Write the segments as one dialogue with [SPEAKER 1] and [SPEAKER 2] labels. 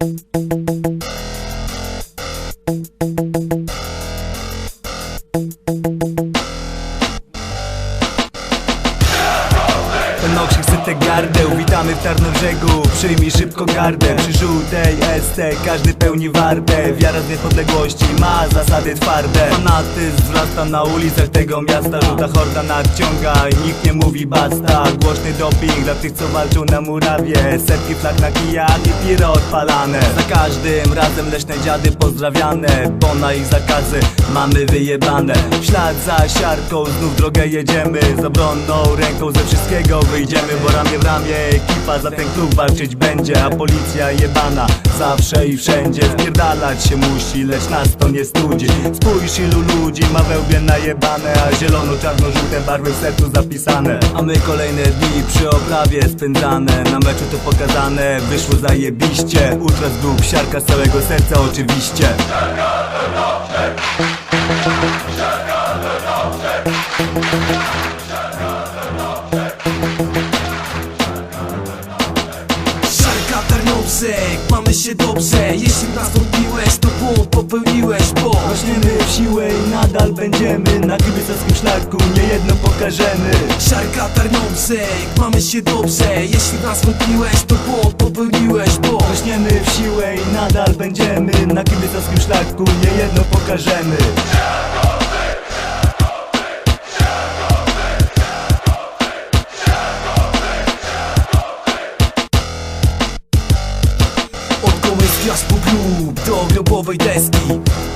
[SPEAKER 1] Thank you. Noksik syte gardeł, witamy w Tarnobrzegu Przyjmij szybko gardę, przy żółtej ST Każdy pełni wartę, wiara z niepodległości Ma zasady twarde. Fanatyzm wzrasta na ulicach tego miasta. Żółta horda nadciąga i nikt nie mówi basta. Głośny doping dla tych co walczą na murawie. Setki flag na kijach i piro odpalane. Za każdym razem leśne dziady pozdrawiane. Bo na ich zakazy mamy wyjebane. W ślad za siarką znów drogę jedziemy. Z obronną ręką ze wszystkiego wyjdziemy Bo ramię w ramię. Ekipa za ten klub walczyć będzie A policja jebana. Zawsze i wszędzie Spierdalać się musi, lecz nas to nie studzi. Spójrz ilu ludzi ma wełbie najebane A zielono-czarno-żółte barwy w sercu zapisane. A my kolejne dni przy oprawie spędzane. Na meczu to pokazane, wyszło zajebiście. Ultra z grup, siarka z całego serca oczywiście.
[SPEAKER 2] Szarka Tarnobrzeg, mamy się dobrze. Jeśli nas to błąd popełniłeś, bo
[SPEAKER 1] Rośniemy w siłę i nadal będziemy. Na kibicowskim szlaku niejedno pokażemy.
[SPEAKER 2] Szarka Tarnobrzeg, mamy się dobrze. Jeśli nas to błąd popełniłeś, bo
[SPEAKER 1] Rośniemy w siłę i nadal będziemy. Na kibicowskim szlaku niejedno pokażemy
[SPEAKER 2] do grobowej deski.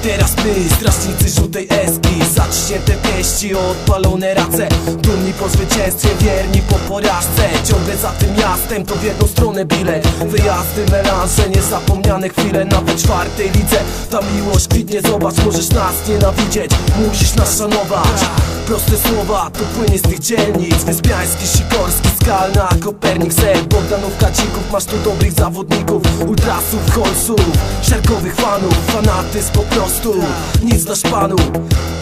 [SPEAKER 2] Teraz my, strażnicy żółtej eski Zaciśnięte pięści, odpalone race. Dumni po zwycięstwie, wierni po porażce Ciągle za tym miastem, to w jedną stronę bilet. Wyjazdy, melanże, niezapomniane chwile. Nawet czwartej lidze Ta miłość kwitnie, zobacz, możesz nas nienawidzieć. Musisz nas szanować. Proste słowa, to płynie z tych dzielnic. Wyspiański, Sikorski, Skalna, Kopernik, Ser Bogdanówka, Dzików, masz tu dobrych zawodników Ultrasów, Holsów, siarkowych fanów. Fanatyzm po prostu, nic dla szpanu.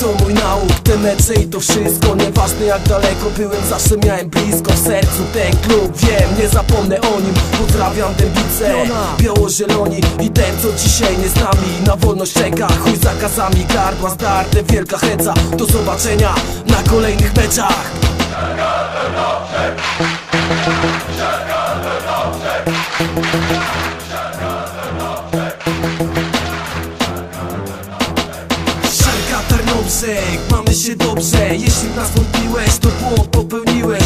[SPEAKER 2] To mój nauk, te mecze i to wszystko. Nieważne jak daleko byłem, zawsze miałem blisko W sercu ten klub, wiem, nie zapomnę o nim. Pozdrawiam Dębice, biało-zieloni. I ten co dzisiaj nie z nami. Na wolność czeka, chuj zakazami Gardła zdarte, wielka heca. Do zobaczenia na kolejnych meczach. Szarka Tarnobrzeg, mamy się dobrze. Jeśli nas wątpiłeś, to błąd popełniłeś,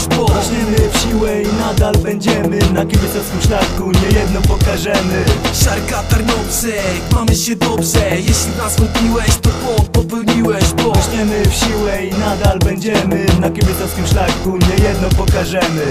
[SPEAKER 1] siłę i nadal będziemy. Na kibicowskim szlaku niejedno pokażemy.
[SPEAKER 2] Szarka Tarnobrzeg, mamy się dobrze. Jeśli nas wątpiłeś, to błąd popełniłeś, bo
[SPEAKER 1] Rośniemy w siłę i nadal będziemy. Na kibicowskim szlaku niejedno pokażemy